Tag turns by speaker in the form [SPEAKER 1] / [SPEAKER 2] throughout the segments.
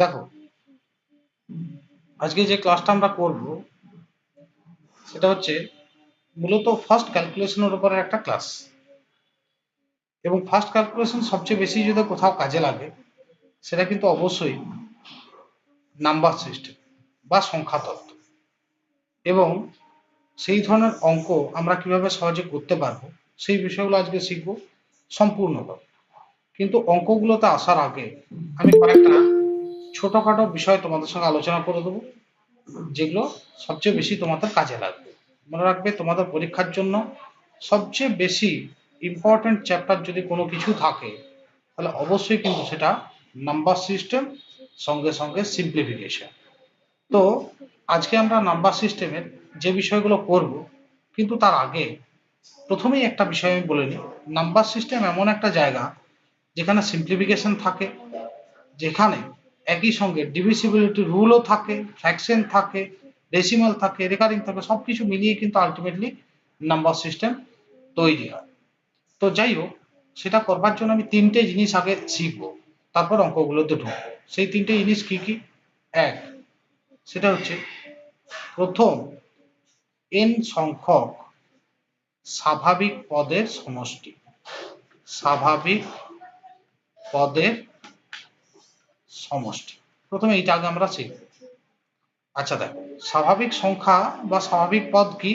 [SPEAKER 1] দেখো আজকে যে ক্লাসটা আমরা করব সেটা হচ্ছে মূলত ফার্স্ট ক্যালকুলেশনের উপরে একটা ক্লাস এবং ফার্স্ট ক্যালকুলেশন সবচেয়ে বেশি যদি কোথাও কাজে লাগে সেটা কিন্তু অবশ্যই নাম্বার সিস্টেম বা সংখ্যা তত্ত্ব এবং সেই ধরনের অঙ্ক আমরা কিভাবে সহজে করতে পারব সেই বিষয়গুলো আজকে শিখব সম্পূর্ণভাবে কিন্তু অঙ্কগুলোতে আসার আগে আমি কয়েকটা ছোটখাটো বিষয় তোমাদের সঙ্গে আলোচনা করে দেবো যেগুলো সবচেয়ে বেশি তোমাদের কাজে লাগবে মনে রাখবে তোমাদের পরীক্ষার জন্য সবচেয়ে বেশি ইম্পর্টেন্ট চ্যাপ্টার যদি কোনো কিছু থাকে তাহলে অবশ্যই কিন্তু সেটা নাম্বার সিস্টেম সঙ্গে সঙ্গে সিম্পলিফিকেশন তো আজকে আমরা নাম্বার সিস্টেমের যে বিষয়গুলো করব কিন্তু তার আগে প্রথমেই একটা বিষয় আমি বলে নিই নাম্বার সিস্টেম এমন একটা জায়গা যেখানে সিম্পলিফিকেশন থাকে যেখানে একই সঙ্গে ডিভিসিবিলিটি রুলও থাকে ফ্যাকশন থাকে ডেসিমাল থাকে রেকারিং থাকে সব কিছু মিলিয়ে কিন্তু আলটিমেটলি নাম্বার সিস্টেম তৈরি হয় তো যাই হোক সেটা করবার জন্য আমি তিনটে জিনিস আগে শিখব তারপর অঙ্কগুলোতে ঢুকবো সেই তিনটে জিনিস কি কি এক সেটা হচ্ছে প্রথম এন সংখ্যক স্বাভাবিক পদের সমষ্টি স্বাভাবিক পদের সমষ্টি প্রথমে এইটা আগে আমরা চাই আচ্ছা দেখো স্বাভাবিক সংখ্যা বা স্বাভাবিক পদ কি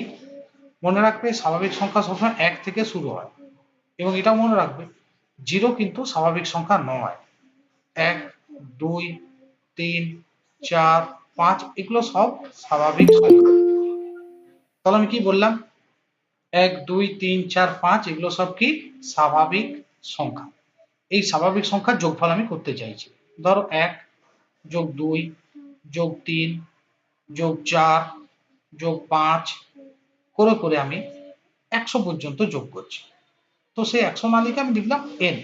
[SPEAKER 1] মনে রাখবে স্বাভাবিক সংখ্যা সবসময় এক থেকে শুরু হয় এবং এটা মনে রাখবে জিরো কিন্তু স্বাভাবিক সংখ্যা নয় এক দুই তিন চার পাঁচ এগুলো সব স্বাভাবিক সংখ্যা তাহলে আমি কি বললাম এক দুই তিন চার পাঁচ এগুলো সব কি স্বাভাবিক সংখ্যা এই স্বাভাবিক সংখ্যার যোগফল আমি করতে চাইছি ধরো এক যোগ দুই যোগ তিন যোগ চার যোগ পাঁচ করে করে আমি একশো পর্যন্ত যোগ করছি তো সেই একশো মালিক আমি লিখলাম এন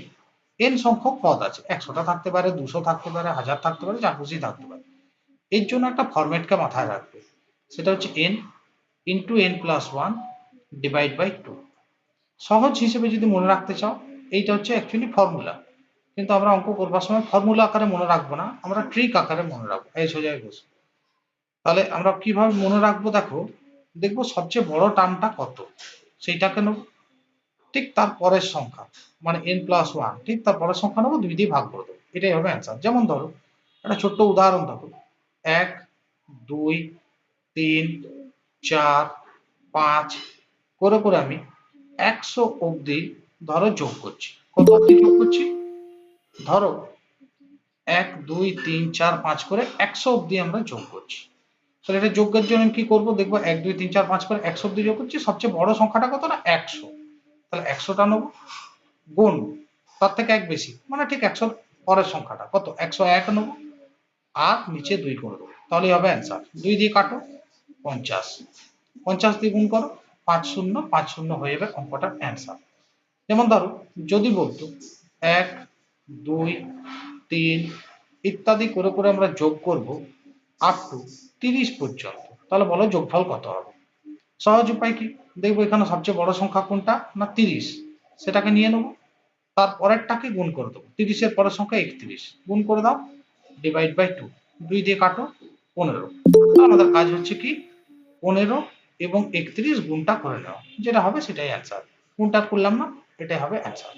[SPEAKER 1] এন সংখ্যক পদ আছে একশোটা থাকতে পারে দুশো থাকতে পারে হাজার থাকতে পারে যা খুশি থাকতে পারে এর জন্য একটা ফরম্যাটকে মাথায় রাখবে সেটা হচ্ছে n into n plus one divide by two সহজ হিসেবে যদি মনে রাখতে চাও এইটা হচ্ছে অ্যাকচুয়ালি ফর্মুলা কিন্তু আমরা অঙ্ক করবার সময় ফর্মুলা আকারে মনে রাখবো না আমরা ট্রিক আকারে মনে রাখবো এই সোজাই বসে তাহলে আমরা কিভাবে মনে রাখবো দেখো দেখবো সবচেয়ে বড় টার্মটা কত সেইটাকে নেব ঠিক তার পরের সংখ্যা মানে এন প্লাস ওয়ান ঠিক তার পরের সংখ্যা নেবো দুই দিয়ে ভাগ করে দেবো এটাই হবে অ্যান্সার যেমন ধরো একটা ছোট্ট উদাহরণ দেখো এক দুই তিন চার পাঁচ করে করে আমি একশো অব্দি ধরো যোগ করছি কত অবধি যোগ করছি ধরো এক দুই তিন চার পাঁচ করে একশো অব্দি আমরা যোগ করছি তাহলে এটা যোগের জন্য কি করব দেখবো এক দুই তিন চার পাঁচ করে একশো অব্দি যোগ করছি সবচেয়ে বড় সংখ্যাটা কত না একশো তাহলে একশোটা নেবো গুণ তার থেকে এক বেশি মানে ঠিক একশো পরের সংখ্যাটা কত একশো এক নেবো আর নিচে দুই করে দেবো তাহলেই হবে অ্যান্সার দুই দিয়ে কাটো পঞ্চাশ পঞ্চাশ দিয়ে গুণ করো পাঁচ শূন্য পাঁচ শূন্য হয়ে যাবে অঙ্কটার অ্যান্সার যেমন ধরো যদি বলতো এক দুই তিন ইত্যাদি করে করে আমরা যোগ করব আপ টু তিরিশ পর্যন্ত তাহলে বলো যোগফল কত হবে সহজ উপায় কি দেখবো এখানে সবচেয়ে বড় সংখ্যা কোনটা না তিরিশ সেটাকে নিয়ে নেবো তার পরেরটাকে গুণ করে দেবো তিরিশের পরের সংখ্যা একত্রিশ গুণ করে দাও ডিভাইড বাই টু দুই দিয়ে কাটো পনেরো আমাদের কাজ হচ্ছে কি পনেরো এবং একত্রিশ গুণটা করে নেওয়া যেটা হবে সেটাই অ্যান্সার গুণটা করলাম না এটাই হবে অ্যান্সার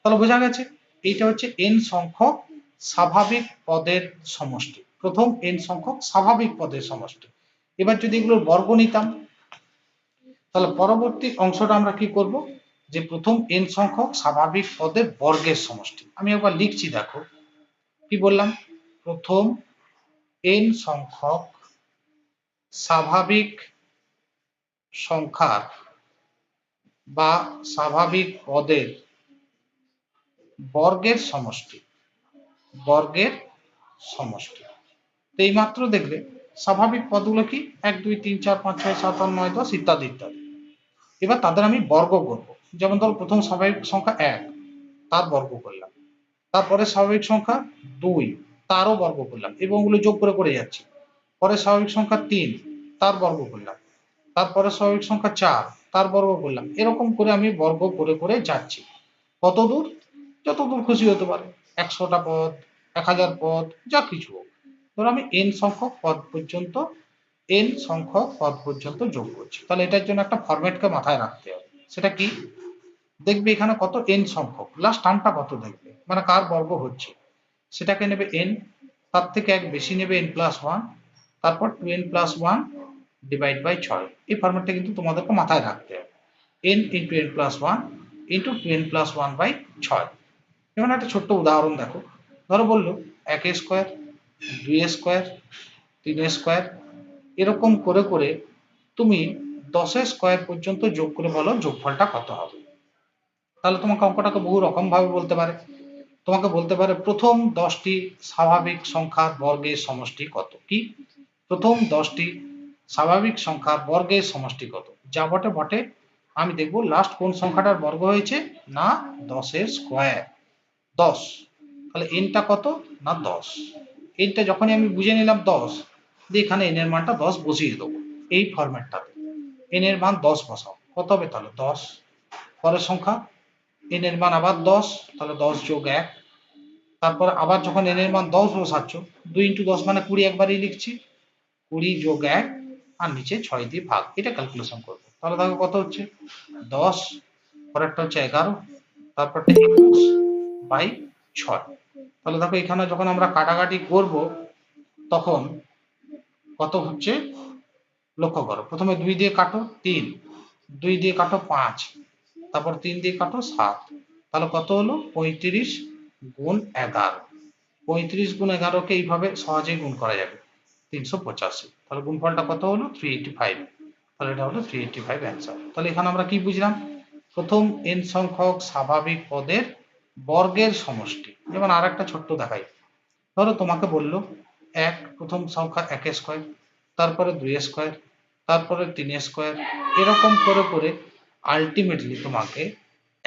[SPEAKER 1] তাহলে বোঝা গেছে এইটা হচ্ছে এন সংখ্যক স্বাভাবিক পদের সমষ্টি প্রথম এন সংখ্যক স্বাভাবিক পদের সমষ্টি এবার যদি এগুলোর বর্গ নিতাম তাহলে পরবর্তী অংশটা আমরা কি করব যে প্রথম এন সংখ্যক স্বাভাবিক পদের বর্গের সমষ্টি আমি একবার লিখছি দেখো কি বললাম প্রথম এন সংখ্যক স্বাভাবিক সংখ্যার বা স্বাভাবিক পদের বর্গের সমষ্টি বর্গের সমষ্টি তো এই মাত্র দেখলে স্বাভাবিক পদগুলো কি এক দুই তিন চার পাঁচ ছয় সাত আট নয় দশ ইত্যাদি ইত্যাদি এবার তাদের আমি বর্গ করব যেমন ধর প্রথম স্বাভাবিক সংখ্যা এক তার বর্গ করলাম তারপরে স্বাভাবিক সংখ্যা দুই তারও বর্গ করলাম এবং ওগুলো যোগ করে করে যাচ্ছি পরে স্বাভাবিক সংখ্যা তিন তার বর্গ করলাম তারপরে স্বাভাবিক সংখ্যা চার তার বর্গ করলাম এরকম করে আমি বর্গ করে করে যাচ্ছি কত দূর যতদূর খুশি হতে পারে একশোটা পদ এক হাজার পদ যা কিছু হোক ধরো আমি এন সংখ্যক পদ পর্যন্ত এন সংখ্যক পদ পর্যন্ত যোগ করছি তাহলে এটার জন্য একটা ফরম্যাটকে মাথায় রাখতে হবে সেটা কি দেখবে এখানে কত এন সংখ্যক লাস্ট টার্মটা কত দেখবে মানে কার বর্গ হচ্ছে সেটাকে নেবে এন তার থেকে এক বেশি নেবে এন প্লাস ওয়ান তারপর two n plus one divide by ছয় এই ফরম্যাটটা কিন্তু তোমাদেরকে মাথায় রাখতে হবে n into n plus one into two n plus one by ছয় যেমন একটা ছোট্ট উদাহরণ দেখো ধরো বললো এক স্কোয়ার দুই স্কোয়ার তিন স্কোয়ার এরকম করে করে তুমি দশ স্কোয়ার পর্যন্ত যোগ করে বলো যোগফলটা কত হবে তাহলে তোমাকে অঙ্কটাকে বহু রকমভাবে বলতে পারে তোমাকে বলতে পারে প্রথম দশটি স্বাভাবিক সংখ্যার বর্গের সমষ্টি কত কি প্রথম দশটি স্বাভাবিক সংখ্যার বর্গের সমষ্টি কত যা বটে বটে আমি দেখব লাস্ট কোন সংখ্যাটার বর্গ হয়েছে না দশের স্কোয়ার দশ তাহলে এনটা কত না দশ এনটা যখনই আমি বুঝে নিলাম দশ দিয়ে এখানে এনের মানটা দশ বসিয়ে দেবো এই ফরম্যাটটাতে এনের মান দশ বসাও কত হবে তাহলে দশ পরের সংখ্যা এনের মান আবার দশ তাহলে দশ যোগ এক তারপর আবার যখন এনের মান দশ বসাচ্ছ দুই ইন্টু দশ মানে কুড়ি একবারই লিখছি কুড়ি যোগ এক আর নিচে ছয় দিয়ে ভাগ এটা ক্যালকুলেশন করব তাহলে দেখো কত হচ্ছে দশ পরেরটা হচ্ছে এগারো তারপরটা একুশ বাই ছয় তাহলে দেখো এখানে যখন আমরা কাটাকাটি করব তখন কত হচ্ছে লক্ষ্য করো প্রথমে দুই দিয়ে কাটো তিন দুই দিয়ে কাটো পাঁচ তারপর তিন দিয়ে কাটো সাত তাহলে কত হলো পঁয়ত্রিশ গুণ এগারো পঁয়ত্রিশ গুণ এগারোকে এইভাবে সহজেই গুণ করা যাবে তিনশো পঁচাশি তাহলে গুণফলটা কত হলো থ্রি এইটি ফাইভ তাহলে এটা হলো থ্রি এইটি ফাইভ অ্যান্সার তাহলে এখানে আমরা কি বুঝলাম প্রথম এন সংখ্যক স্বাভাবিক পদের বর্গের সমষ্টি যেমন আর একটা ছোট্ট দেখাই ধরো তোমাকে বললো এক প্রথম সংখ্যা এক স্কোয়ার তারপরে দুই স্কোয়ার তারপরে তিন স্কোয়ার এরকম করে করে আলটিমেটলি তোমাকে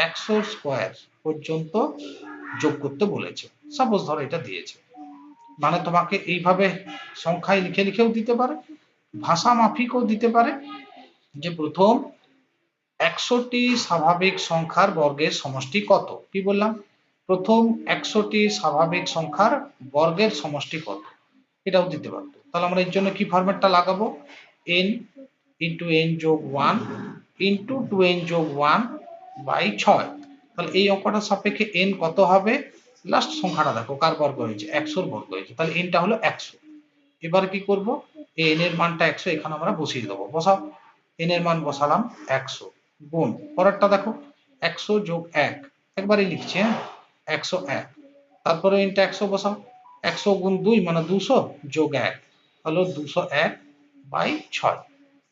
[SPEAKER 1] একশো স্কোয়ার পর্যন্ত যোগ করতে বলেছে সাপোজ ধরো এটা দিয়েছে মানে তোমাকে এইভাবে সংখ্যায় লিখে লিখেও দিতে পারে ভাষা মাফিকও দিতে পারে যে প্রথম একশোটি স্বাভাবিক সংখ্যার বর্গের সমষ্টি কত কি বললাম প্রথম একশোটি স্বাভাবিক সংখ্যার বর্গের সমষ্টি কত এটাও দিতে পারত তাহলে আমরা এর জন্য কি ফর্মেটটা লাগাবো এন ইন্টু এন যোগ ওয়ান ইন্টু টু এন যোগ ওয়ান বাই ছয় তাহলে এই অঙ্কটার সাপেক্ষে এন কত হবে লাস্ট সংখ্যাটা দেখো কার বর্গ হয়েছে একশোর বর্গ হয়েছে তাহলে এনটা হলো একশো এবার কি করব এন এর মানটা একশো এখানে আমরা বসিয়ে দেবো বসাও এন এর মান বসালাম একশো গুণ পরেরটা দেখো একশো যোগ এক একবারই লিখছি হ্যাঁ একশো এক তারপরে ইনটা একশো বসাও একশো গুণ দুই মানে দুশো যোগ এক হলো দুশো এক বাই ছয়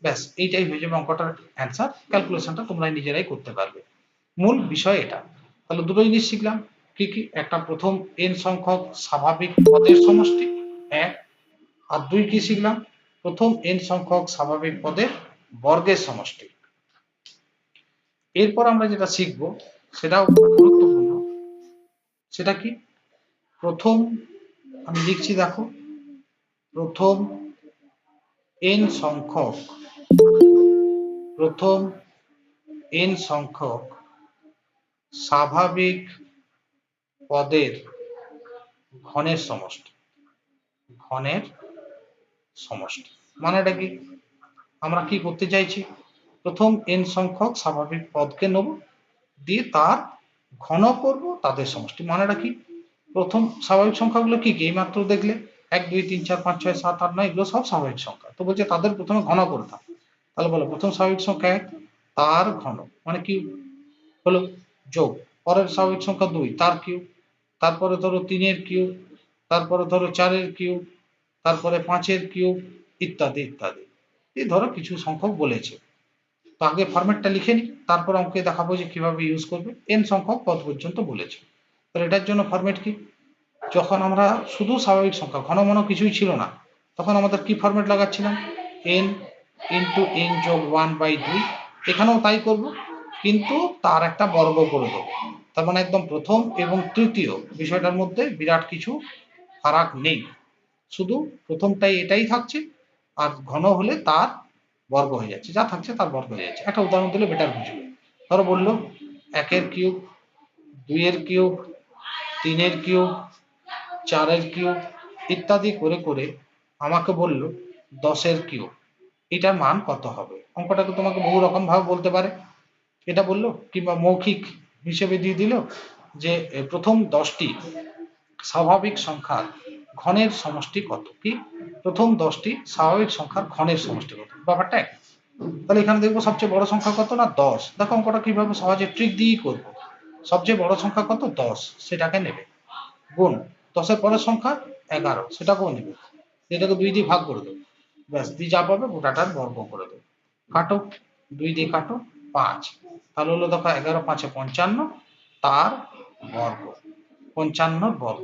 [SPEAKER 1] ব্যাস এইটাই হয়ে যাবে অঙ্কটার অ্যান্সার ক্যালকুলেশনটা তোমরা নিজেরাই করতে পারবে মূল বিষয় এটা তাহলে দুটো জিনিস শিখলাম কি কি একটা প্রথম এন সংখ্যক স্বাভাবিক পদের সমষ্টি এক আর দুই কি শিখলাম প্রথম এন সংখ্যক স্বাভাবিক পদের বর্গের সমষ্টি এরপর আমরা যেটা শিখব সেটাও গুরুত্বপূর্ণ সেটা কি প্রথম আমি লিখছি দেখো প্রথম এন সংখ্যক প্রথম এন সংখ্যক স্বাভাবিক পদের ঘনের সমষ্টি ঘনের সমষ্টি এটা কি আমরা কি করতে চাইছি প্রথম এন সংখ্যক স্বাভাবিক পদকে নেব দিয়ে তার ঘন করব তাদের সমষ্টি মনে রাখি প্রথম স্বাভাবিক সংখ্যাগুলো কি কি এই মাত্র দেখলে এক দুই তিন চার পাঁচ ছয় সাত আট নয় এগুলো সব স্বাভাবিক সংখ্যা তো বলছে তাদের প্রথমে ঘন করতাম তাহলে বলো প্রথম স্বাভাবিক সংখ্যা এক তার ঘন মানে কি হলো যোগ পরের স্বাভাবিক সংখ্যা দুই তার কিউ তারপরে ধরো তিনের কিউ তারপরে ধরো চারের কিউ তারপরে পাঁচের কিউ ইত্যাদি ইত্যাদি এই ধরো কিছু সংখ্যক বলেছে তো আগে ফরম্যাটটা লিখে নিই তারপর আমাকে দেখাবো যে কিভাবে ইউজ করবে এন সংখ্যক পদ পর্যন্ত বলেছে তাহলে এটার জন্য ফরম্যাট কি যখন আমরা শুধু স্বাভাবিক সংখ্যা ঘন ঘন কিছুই ছিল না তখন আমাদের কি ফরম্যাট লাগাচ্ছিলাম এন ইন্টু এন যোগ ওয়ান বাই দুই এখানেও তাই করব কিন্তু তার একটা বর্গ করে দেবো তার মানে একদম প্রথম এবং তৃতীয় বিষয়টার মধ্যে বিরাট কিছু ফারাক নেই শুধু প্রথমটাই এটাই থাকছে আর ঘন হলে তার বর্গ হয়ে যাচ্ছে যা থাকছে তার বর্গ হয়ে যাচ্ছে একটা উদাহরণ দিলে বেটার বুঝবে ধরো বললো একের কিউব দুইয়ের কিউব তিনের কিউব চারের কিউব ইত্যাদি করে করে আমাকে বলল দশের কিউব এটার মান কত হবে অঙ্কটাকে তোমাকে বহু রকম ভাবে বলতে পারে এটা বললো কিংবা মৌখিক হিসেবে দিয়ে দিল যে প্রথম দশটি স্বাভাবিক সংখ্যা ঘনের সমষ্টি কত কি প্রথম দশটি স্বাভাবিক সংখ্যার ঘনের সমষ্টি কত ব্যাপারটা এক তাহলে এখানে দেখবো সবচেয়ে বড় সংখ্যা কত না দশ দেখো অঙ্কটা কিভাবে সহজে ট্রিক দিয়ে করবো সবচেয়ে বড় সংখ্যা কত দশ সেটাকে নেবে গুণ দশের পরের সংখ্যা এগারো সেটাকেও নেবে এটাকে দুই দিয়ে ভাগ করে দেবো ব্যাস দিয়ে যা পাবে গোটাটার বর্গ করে দেবো কাটো দুই দিয়ে কাটো পাঁচ তাহলে হলো দেখো এগারো পাঁচে পঞ্চান্ন তার বর্গ পঞ্চান্নর বর্গ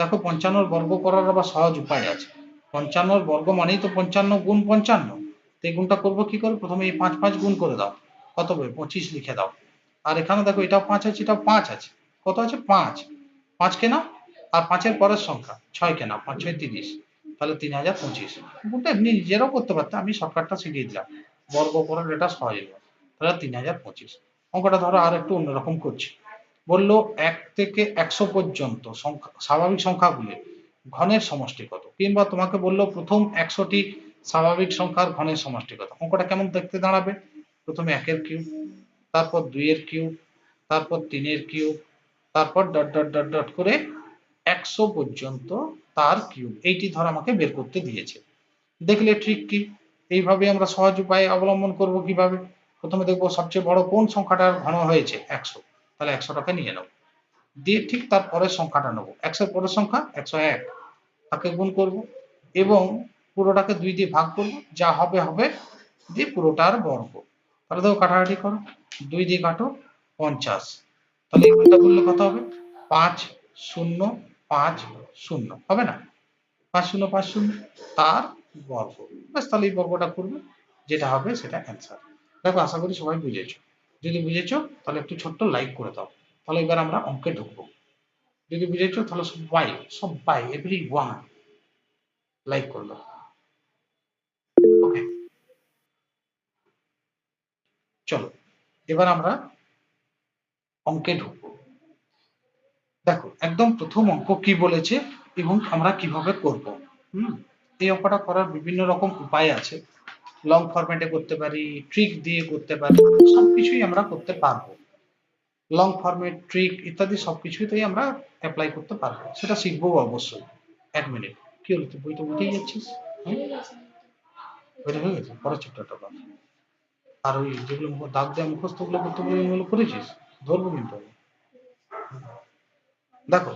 [SPEAKER 1] দেখো পঞ্চান্নর বর্গ করার আবার সহজ উপায় আছে পঞ্চান্ন বর্গ মানেই তো পঞ্চান্ন গুণ পঞ্চান্ন এই গুণটা করবো কি করে প্রথমে এই পাঁচ পাঁচ গুণ করে দাও কত বই পঁচিশ লিখে দাও আর এখানে দেখো এটাও পাঁচ আছে এটাও পাঁচ আছে কত আছে পাঁচ পাঁচ কেনা আর পাঁচের পরের সংখ্যা ছয় কেনা পাঁচ ছয় তিরিশ তাহলে তিন হাজার পঁচিশ গুণটা এমনি নিজেরাও করতে পারতে আমি শর্টকাটটা শিখিয়ে দিলাম বর্গ করার এটা সহজ তাহলে তিন হাজার পঁচিশ অঙ্কটা ধরো আর একটু অন্যরকম করছি বললো এক থেকে একশো পর্যন্ত সংখ্যা স্বাভাবিক সংখ্যাগুলি ঘনের সমষ্টি কত কিংবা তোমাকে বললো প্রথম একশোটি স্বাভাবিক সংখ্যার ঘনের সমষ্টি কত অঙ্কটা কেমন দেখতে দাঁড়াবে প্রথমে একের কিউব তারপর দুইয়ের কিউব তারপর তিনের কিউব তারপর ডট ডট ডট ডট করে একশো পর্যন্ত তার কিউব এইটি ধর আমাকে বের করতে দিয়েছে দেখলে ঠিক কি এইভাবে আমরা সহজ উপায়ে অবলম্বন করব কিভাবে প্রথমে দেখবো সবচেয়ে বড় কোন সংখ্যাটার ঘন হয়েছে একশো তাহলে একশোটাকে নিয়ে নেবো দিয়ে ঠিক তার পরের সংখ্যাটা নেবো একশোর পরের সংখ্যা একশো এক তাকে গুণ করব এবং পুরোটাকে দুই দিয়ে ভাগ করব যা হবে হবে দিয়ে পুরোটার বর্গ তাহলে দেখো কাটাকাটি করো দুই দিয়ে কাটো পঞ্চাশ তাহলে এই গুণটা করলে কত হবে পাঁচ শূন্য পাঁচ শূন্য হবে না পাঁচ শূন্য পাঁচ শূন্য তার বর্গ ব্যাস তাহলে এই বর্গটা করবে যেটা হবে সেটা অ্যান্সার দেখো আশা করি সবাই বুঝেছো যদি বুঝেছো তাহলে একটু ছোট্ট লাইক করে দাও তাহলে এবার আমরা অঙ্কে ঢুকবো যদি বুঝেছো তাহলে সবাই সবাই এভরি ওয়ান লাইক করলো চলো এবার আমরা অঙ্কে ঢুকবো দেখো একদম প্রথম অঙ্ক কি বলেছে এবং আমরা কিভাবে করব হুম এই অঙ্কটা করার বিভিন্ন রকম উপায় আছে লং ফরম্যাটে করতে পারি ট্রিক দিয়ে করতে পারি সবকিছুই আমরা করতে পারবো লং ফর্মের ট্রিক ইত্যাদি সবকিছুই তাই আমরা অ্যাপ্লাই করতে পারবো সেটা শিখবো অবশ্যই এক মিনিট কি হলো তুই বইটা উঠেই যাচ্ছিস হ্যাঁ? হয়ে গেছে পরের চ্যাপ্টারটা বাদ আর ওই যেগুলো দাগ দেওয়া মুখস্থ ওগুলো করতে বলে ওগুলো করেছিস ধরবো কিন্তু দেখো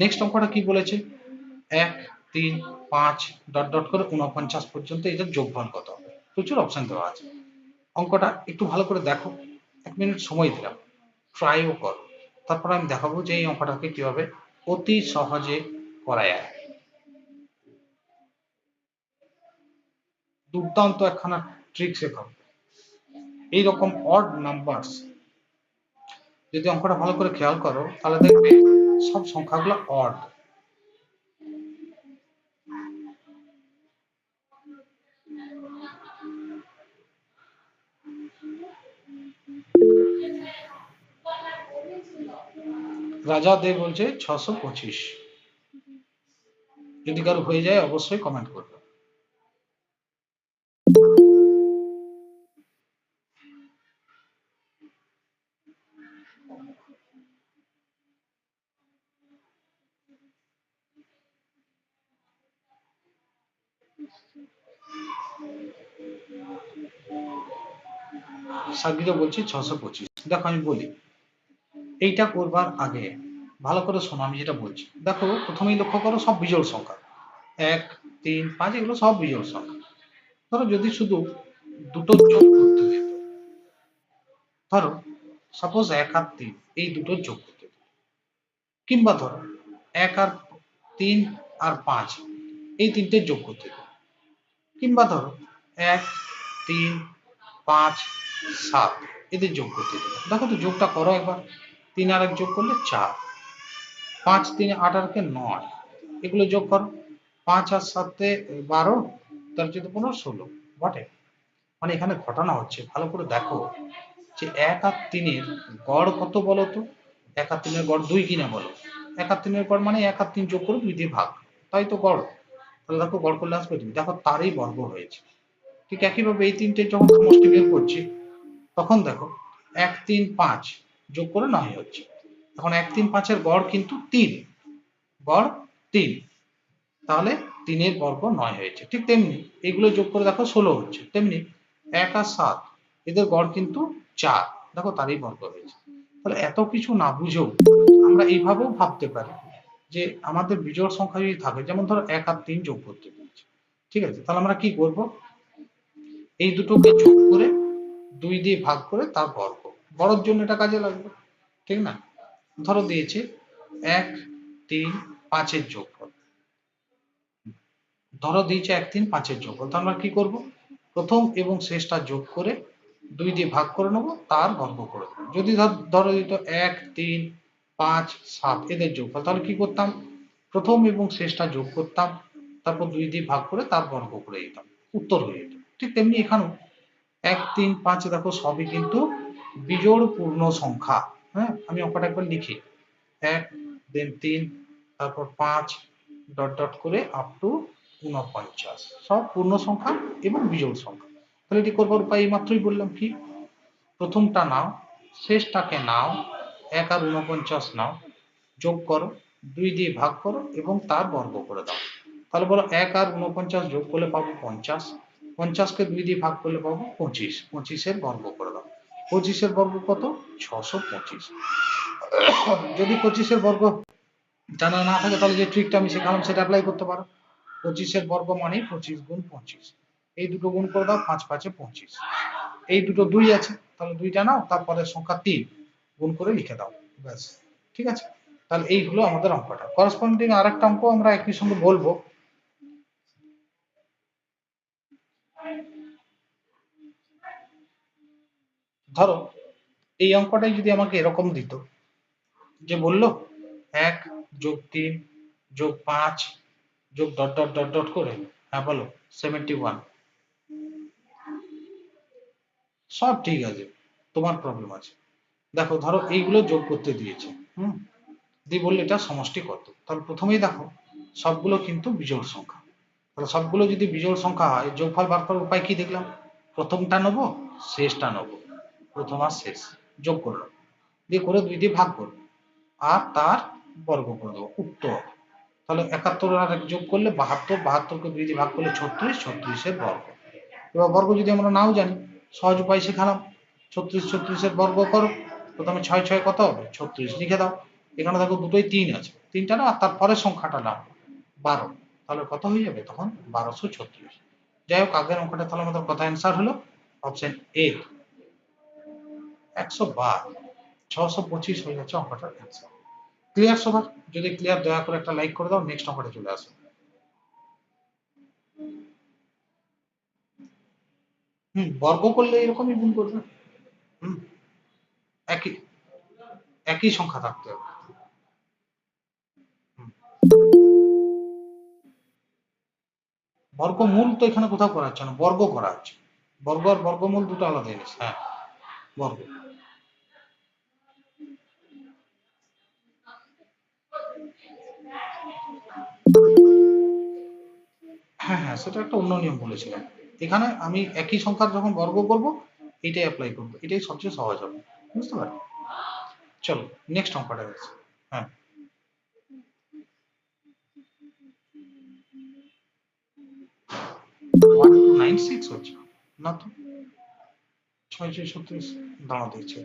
[SPEAKER 1] নেক্সট অঙ্কটা কি বলেছে এক তিন পাঁচ ডট ডট করে উনপঞ্চাশ পর্যন্ত এটার যোগফল কত প্রচুর অপশন দেওয়া আছে অঙ্কটা একটু ভালো করে দেখো এক মিনিট সময় দিলাম ট্রাইও কর তারপর আমি দেখাবো যে এই অঙ্কটাকে কিভাবে অতি সহজে করা যায় দুর্দান্ত একখানা ট্রিক শেখাবো এইরকম অড নাম্বারস যদি অঙ্কটা ভালো করে খেয়াল করো তাহলে দেখবে সব সংখ্যাগুলো অড রাজা দে বলছে ছশো পঁচিশ যদি কারো হয়ে যায় অবশ্যই কমেন্ট করবে সাকিব বলছে ছশো পঁচিশ দেখো আমি বলি এইটা করবার আগে ভালো করে শোনো আমি যেটা বলছি দেখো প্রথমেই লক্ষ্য করো সব বিজোড় সংখ্যা এক তিন পাঁচ এগুলো সব বিজোড় সংখ্যা ধরো যদি শুধু দুটো যোগ করতে হতো ধরো সাপোজ এক আর তিন এই দুটো যোগ করতে কিংবা ধরো এক আর তিন আর পাঁচ এই তিনটে যোগ করতে কিংবা ধরো এক তিন পাঁচ সাত এদের যোগ করতে দেখো তো যোগটা করো একবার তিন আর এক যোগ করলে চার পাঁচ তিন আট কে নয় এগুলো যোগ করো পাঁচ আর সাতে বারো তার চোদ্দ পনেরো ষোলো বটে মানে এখানে ঘটনা হচ্ছে ভালো করে দেখো যে এক আর তিনের গড় কত বলো তো এক আর তিনের গড় দুই কিনা বলো এক আর তিনের গড় মানে এক আর তিন যোগ করে দুই দিয়ে ভাগ তাই তো গড় তাহলে দেখো গড় করলে আসবে তুমি দেখো তারই বর্গ হয়েছে ঠিক একইভাবে এই তিনটে যখন সমষ্টি বের করছি তখন দেখো এক তিন পাঁচ যোগ করে নয় হচ্ছে এখন এক তিন পাঁচের গড় কিন্তু তিন গড় তিন তাহলে তিনের বর্গ নয় হয়েছে ঠিক তেমনি এগুলো যোগ করে দেখো ষোলো হচ্ছে তেমনি এক আর সাত এদের গড় কিন্তু চার দেখো তারই বর্গ হয়েছে তাহলে এত কিছু না বুঝেও আমরা এইভাবেও ভাবতে পারি যে আমাদের বিজয় সংখ্যা যদি থাকে যেমন ধরো এক আর তিন যোগ করতে পেরেছি ঠিক আছে তাহলে আমরা কি করব এই দুটোকে যোগ করে দুই দিয়ে ভাগ করে তার বর্গ বড়র জন্য এটা কাজে লাগবে ঠিক না ধরো দিয়েছে এক তিন পাঁচের যোগফল ধরো দিয়েছে এক তিন পাঁচের যোগফল তা আমরা কি করব প্রথম এবং শেষটা যোগ করে দুই দিয়ে ভাগ করে নেবো তার গর্ব করে যদি ধরো দিত এক তিন পাঁচ সাত এদের যোগফল তাহলে কি করতাম প্রথম এবং শেষটা যোগ করতাম তারপর দুই দিয়ে ভাগ করে তার বর্গ করে দিতাম উত্তর হয়ে যেত ঠিক তেমনি এখানেও এক তিন পাঁচ দেখো সবই কিন্তু বিজোড় পূর্ণ সংখ্যা হ্যাঁ আমি অঙ্কটা একবার লিখি এক দেন তিন তারপর পাঁচ ডট ডট করে আপ টু ঊনপঞ্চাশ সব পূর্ণ সংখ্যা এবং বিজোড় সংখ্যা তাহলে এটি করবার উপায় মাত্রই বললাম কি প্রথমটা নাও শেষটাকে নাও এক আর ঊনপঞ্চাশ নাও যোগ করো দুই দিয়ে ভাগ করো এবং তার বর্গ করে দাও তাহলে বলো এক আর ঊনপঞ্চাশ যোগ করলে পাবো পঞ্চাশ পঞ্চাশকে দুই দিয়ে ভাগ করলে পাবো পঁচিশ পঁচিশের বর্গ করে পঁচিশের বর্গ কত ছশো পঁচিশ যদি পঁচিশের বর্গ জানা না থাকে তাহলে যে ট্রিকটা আমি শেখালাম সেটা অ্যাপ্লাই করতে পারো পঁচিশের বর্গ মানে পঁচিশ গুণ পঁচিশ এই দুটো গুণ করে দাও পাঁচ পাঁচে পঁচিশ এই দুটো দুই আছে তাহলে দুইটা নাও তারপরে সংখ্যা তিন গুণ করে লিখে দাও ব্যাস ঠিক আছে তাহলে এই হলো আমাদের অঙ্কটা করসপন্ডিং আর একটা অঙ্ক আমরা একই সঙ্গে বলবো ধরো এই অঙ্কটাই যদি আমাকে এরকম দিত যে বলল এক যোগ তিন যোগ পাঁচ যোগ ডট ডট ডট ডট করে হ্যাঁ বলো সেভেন্টি ওয়ান সব ঠিক আছে তোমার প্রবলেম আছে দেখো ধরো এইগুলো যোগ করতে দিয়েছে হুম দিয়ে বললে এটা সমষ্টি কত তাহলে প্রথমেই দেখো সবগুলো কিন্তু বিজোড় সংখ্যা তাহলে সবগুলো যদি বিজোড় সংখ্যা হয় যোগফল বার করার উপায় কি দেখলাম প্রথমটা নেবো শেষটা নেবো প্রথম আর শেষ যোগ করলো দিয়ে করে দুই দিয়ে ভাগ করলো আর তার বর্গ করে দেবো উত্তর তাহলে একাত্তর আর এক যোগ করলে বাহাত্তর বাহাত্তরকে দুই দিয়ে ভাগ করলে ছত্রিশ ছত্রিশের বর্গ এবার বর্গ যদি আমরা নাও জানি সহজ উপায় শেখালাম ছত্রিশ ছত্রিশের বর্গ করো প্রথমে ছয় ছয় কত হবে ছত্রিশ লিখে দাও এখানে দেখো দুটোই তিন আছে তিনটা না আর পরের সংখ্যাটা নাও বারো তাহলে কত হয়ে যাবে তখন বারোশো ছত্রিশ যাই হোক আগের অঙ্কটা তাহলে আমাদের কথা অ্যান্সার হলো অপশন এ একশো বারো ছশো পঁচিশ হয়ে যাচ্ছে অঙ্কটার অ্যান্সার ক্লিয়ার সবার যদি ক্লিয়ার দয়া করে একটা লাইক করে দাও নেক্সট চলে আসো হুম বর্গ করলে এরকমই গুণ করবে হুম একই একই সংখ্যা থাকতে হবে বর্গমূল তো এখানে কোথাও করা হচ্ছে না বর্গ করা হচ্ছে বর্গ আর বর্গমূল দুটো আলাদা জিনিস হ্যাঁ বর্গ হ্যাঁ হ্যাঁ সেটা একটা অন্য নিয়ম বলেছিলাম এখানে আমি একই সংখ্যার যখন বর্গ করব এটাই অ্যাপ্লাই করব এটাই সবচেয়ে সহজ হবে বুঝতে পারলে চলো নেক্সট অঙ্কটা গেছে হ্যাঁ নাইন সিক্স হচ্ছে না ছয় ছয়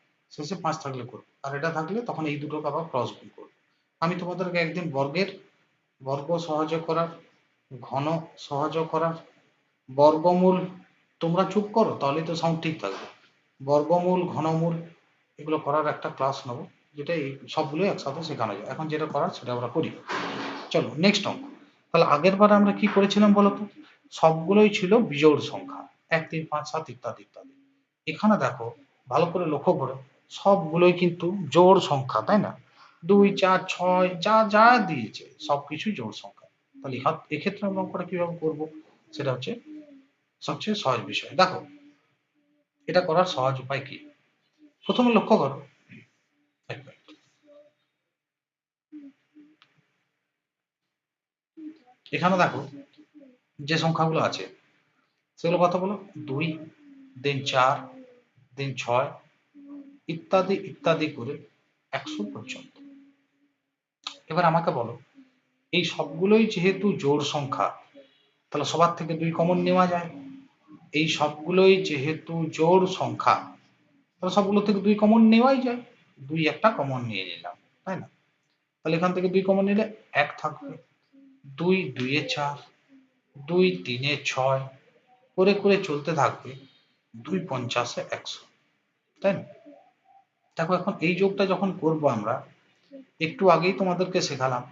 [SPEAKER 1] শেষে পাঁচ থাকলে করবে আর এটা থাকলে তখন এই দুটোকে আবার ক্রস গুণ করবে আমি তোমাদেরকে একদিন বর্গের বর্গ সহজ করার ঘন সহজ করার বর্গমূল তোমরা চুপ করো তাহলে তো সাউন্ড ঠিক থাকবে বর্গমূল ঘনমূল এগুলো করার একটা ক্লাস নেব যেটা এই সবগুলো একসাথে শেখানো যায় এখন যেটা করার সেটা আমরা করি চলো নেক্সট অঙ্ক তাহলে আগের বার আমরা কি করেছিলাম বলতো সবগুলোই ছিল বিজোড় সংখ্যা এক তিন পাঁচ সাত ইত্যাদি ইত্যাদি এখানে দেখো ভালো করে লক্ষ্য করো সবগুলোই কিন্তু জোর সংখ্যা তাই না দুই চার ছয় যা যা দিয়েছে সব কিছুই জোর সংখ্যা তাহলে এক্ষেত্রে আমরা অঙ্কটা কিভাবে করব সেটা হচ্ছে সবচেয়ে সহজ বিষয় দেখো এটা করার সহজ উপায় কি প্রথমে লক্ষ্য করো এখানে দেখো যে সংখ্যাগুলো আছে সেগুলো কথা বলো দুই দেন চার দেন ছয় ইত্যাদি ইত্যাদি করে একশো পর্যন্ত এবার আমাকে বলো এই সবগুলোই যেহেতু জোড় সংখ্যা তাহলে সবার থেকে দুই কমন নেওয়া যায় এই সবগুলোই যেহেতু জোড় সংখ্যা তাহলে সবগুলো থেকে দুই কমন নেওয়াই যায় দুই একটা কমন নিয়ে নিলাম তাই না তাহলে এখান থেকে দুই কমন নিলে এক থাকবে দুই দুইয়ে চার দুই তিনে ছয় করে করে চলতে থাকবে দুই পঞ্চাশে একশো তাই না দেখো এখন এই যোগটা যখন করব আমরা একটু আগেই তোমাদেরকে শেখালাম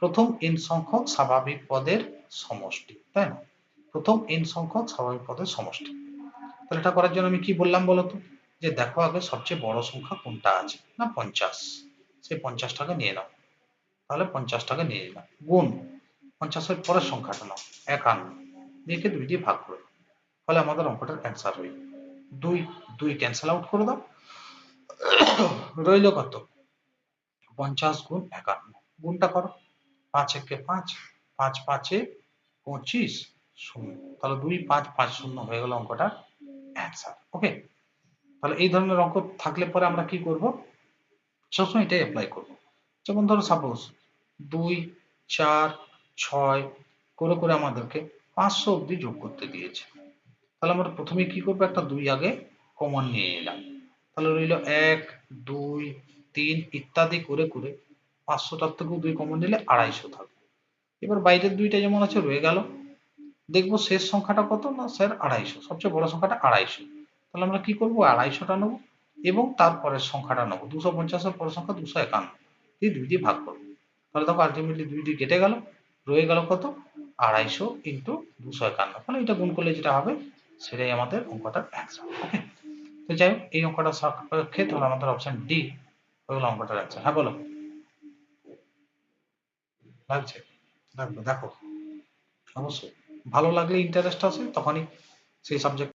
[SPEAKER 1] প্রথম এন সংখ্যক স্বাভাবিক পদের সমষ্টি তাই না প্রথম এন সংখ্যক স্বাভাবিক পদের সমষ্টি তাহলে এটা করার জন্য আমি কি বললাম বলতো যে দেখো আগে সবচেয়ে বড় সংখ্যা কোনটা আছে না পঞ্চাশ পঞ্চাশ পঞ্চাশটাকে নিয়ে নাও তাহলে পঞ্চাশ টাকা নিয়ে নিলাম গুণ পঞ্চাশের পরের সংখ্যাটা নাও একান্ন নিয়ে দুই দিয়ে ভাগ করে ফলে আমাদের অঙ্কটার অ্যান্সার হয়ে দুই দুই ক্যান্সেল আউট করে দাও রইল কত পঞ্চাশ গুণ একান্ন গুণটা করো পাঁচ একে পাঁচ পাঁচ পাঁচে পঁচিশ শূন্য তাহলে দুই পাঁচ পাঁচ শূন্য হয়ে গেল অঙ্কটা অ্যান্সার ওকে তাহলে এই ধরনের অঙ্ক থাকলে পরে আমরা কি করব সবসময় এটাই অ্যাপ্লাই করব যেমন ধরো সাপোজ দুই চার ছয় করে করে আমাদেরকে পাঁচশো অব্দি যোগ করতে দিয়েছে তাহলে আমরা প্রথমে কি করবো একটা দুই আগে কমন নিয়ে এলাম তাহলে রইল এক দুই তিন ইত্যাদি করে করে পাঁচশোটার থেকেও দুই কমন নিলে আড়াইশো থাকবে এবার বাইরের দুইটা যেমন আছে রয়ে গেল দেখবো শেষ সংখ্যাটা কত না স্যার আড়াইশো সবচেয়ে বড় সংখ্যাটা আড়াইশো তাহলে আমরা কি করবো আড়াইশোটা নেবো এবং তারপরের সংখ্যাটা নেবো দুশো পঞ্চাশের পরের সংখ্যা দুশো একান্ন দিয়ে দুই দিয়ে ভাগ করবো তাহলে দেখো আলটিমেটলি দুই দিয়ে কেটে গেল রয়ে গেল কত আড়াইশো ইন্টু দুশো একান্ন তাহলে এটা গুণ করলে যেটা হবে সেটাই আমাদের অঙ্কটার অ্যান্সার ওকে তো যাই হোক এই অঙ্কটা সাপেক্ষে তাহলে আমাদের অপশন ডি ওই অঙ্কটা লাগছে হ্যাঁ বলো লাগছে লাগবে দেখো অবশ্যই ভালো লাগলে ইন্টারেস্ট আছে তখনই সেই সাবজেক্ট